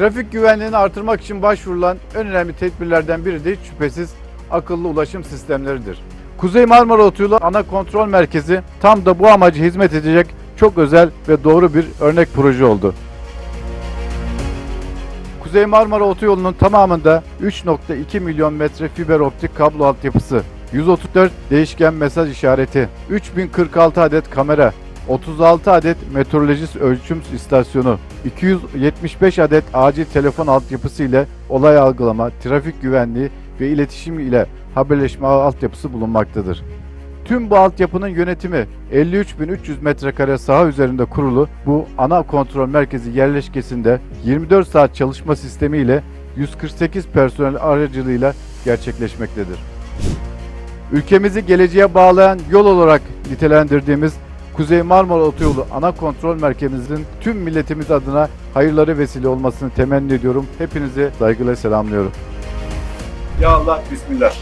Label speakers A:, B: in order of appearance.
A: Trafik güvenliğini artırmak için başvurulan en önemli tedbirlerden biri de şüphesiz akıllı ulaşım sistemleridir. Kuzey Marmara Otoyolu ana kontrol merkezi tam da bu amaca hizmet edecek çok özel ve doğru bir örnek proje oldu. Kuzey Marmara Otoyolu'nun tamamında 3.2 milyon metre fiber optik kablo altyapısı, 134 değişken mesaj işareti, 3046 adet kamera, 36 adet meteorolojist ölçüm istasyonu, 275 adet acil telefon altyapısı ile olay algılama, trafik güvenliği ve iletişim ile haberleşme altyapısı bulunmaktadır. Tüm bu altyapının yönetimi 53.300 metrekare saha üzerinde kurulu bu ana kontrol merkezi yerleşkesinde 24 saat çalışma sistemi ile 148 personel aracılığıyla gerçekleşmektedir. Ülkemizi geleceğe bağlayan yol olarak nitelendirdiğimiz Kuzey Marmara Otoyolu ana kontrol merkezimizin tüm milletimiz adına hayırları vesile olmasını temenni ediyorum. Hepinizi saygıyla selamlıyorum. Ya Allah, Bismillah.